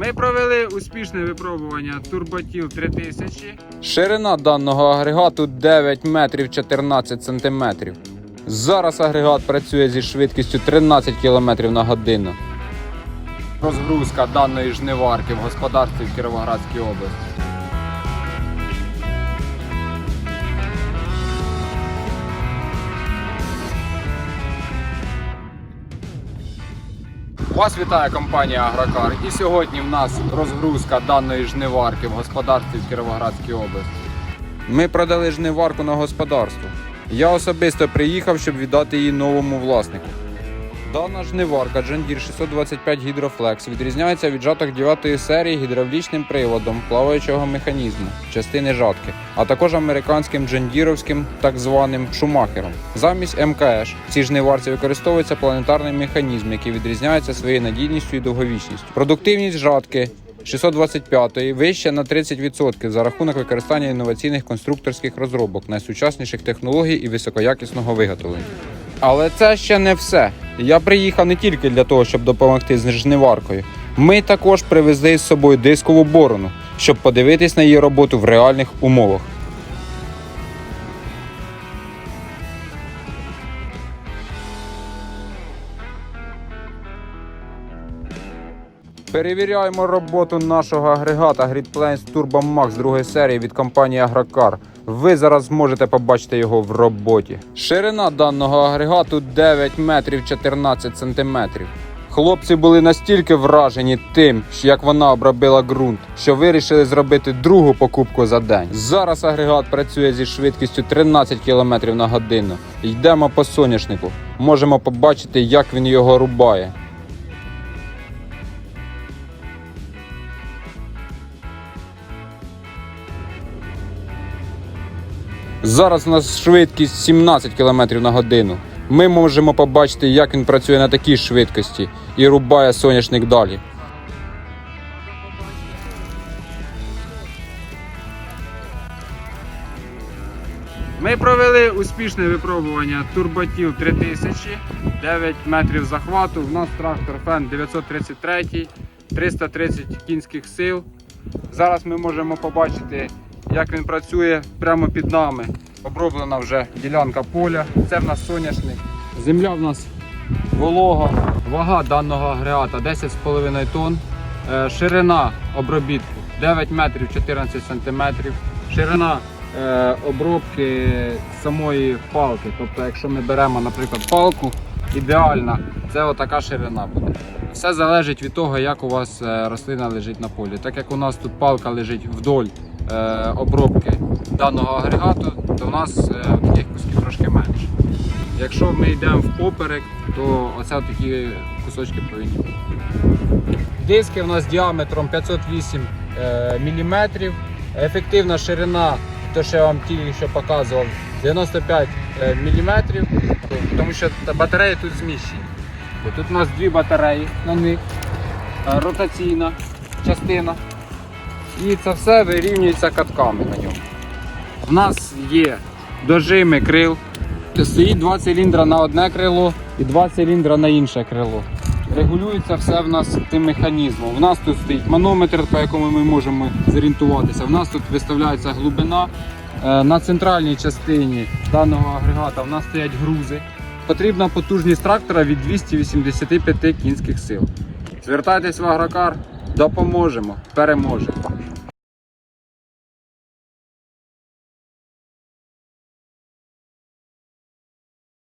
Ми провели успішне випробування Турботіл 3000. Ширина даного агрегату 9 метрів 14 сантиметрів. Зараз агрегат працює зі швидкістю 13 км на годину. Розгрузка даної жниварки в господарстві в Кіровоградській області. Вас вітає компанія Агрокар. І сьогодні в нас розгрузка даної жниварки в господарстві в Кіровоградській області. Ми продали жниварку на господарство. Я особисто приїхав, щоб віддати її новому власнику. Дана жниварка John Deere 625 Hydroflex відрізняється від жаток 9 серії гідравлічним приводом плаваючого механізму, частини жатки, а також американським джендіровським так званим шумахером. Замість МКШ в цій жниварці використовується планетарний механізм, який відрізняється своєю надійністю і довговічністю. Продуктивність жатки 625-ї вища на 30% за рахунок використання інноваційних конструкторських розробок, найсучасніших технологій і високоякісного виготовлення. Але це ще не все. Я приїхав не тільки для того, щоб допомогти з жниваркою. Ми також привезли з собою дискову борону, щоб подивитись на її роботу в реальних умовах. Перевіряємо роботу нашого агрегата GridPlanes Turbo Max другої серії від компанії Agrocar. Ви зараз зможете побачити його в роботі. Ширина даного агрегату 9 метрів 14 сантиметрів. Хлопці були настільки вражені тим, як вона обробила ґрунт, що вирішили зробити другу покупку за день. Зараз агрегат працює зі швидкістю 13 км на годину. Йдемо по соняшнику. Можемо побачити, як він його рубає. Зараз у нас швидкість 17 км на годину. Ми можемо побачити, як він працює на такій швидкості і рубає соняшник далі. Ми провели успішне випробування Турботіл 3000, 9 метрів захвату. У нас трактор Фен 933, 330 кінських сил. Зараз ми можемо побачити, як він працює прямо під нами. Оброблена вже ділянка поля. Це в нас соняшник. Земля в нас волога. Вага даного агрегата 10,5 тонн. Е, Ширина обробітку 9 метрів 14 сантиметрів. Ширина е, обробки самої палки. Тобто, якщо ми беремо, наприклад, палку, ідеальна, це отака ширина буде. Все залежить від того, як у вас е, рослина лежить на полі. Так як у нас тут палка лежить вдоль е, обробки даного агрегату, то в нас е, таких кусків трошки менше. Якщо ми йдемо впоперек, то оце такі кусочки повинні бути. Диски у нас діаметром 508 мм. Ефективна ширина, то що я вам тільки що показував, 95 мм, тому що та- батареї тут зміщені. Бо Тут у нас дві батареї на них, е, ротаційна частина. І це все вирівнюється катками на ньому. У нас є дожими крил. Стоїть два циліндра на одне крило і два циліндра на інше крило. Регулюється все в нас тим механізмом. У нас тут стоїть манометр, по якому ми можемо зорієнтуватися. У нас тут виставляється глибина. Е, На центральній частині даного агрегата у нас стоять грузи. Потрібна потужність трактора від 285 кінських сил. Звертайтесь в агрокар, допоможемо, переможемо.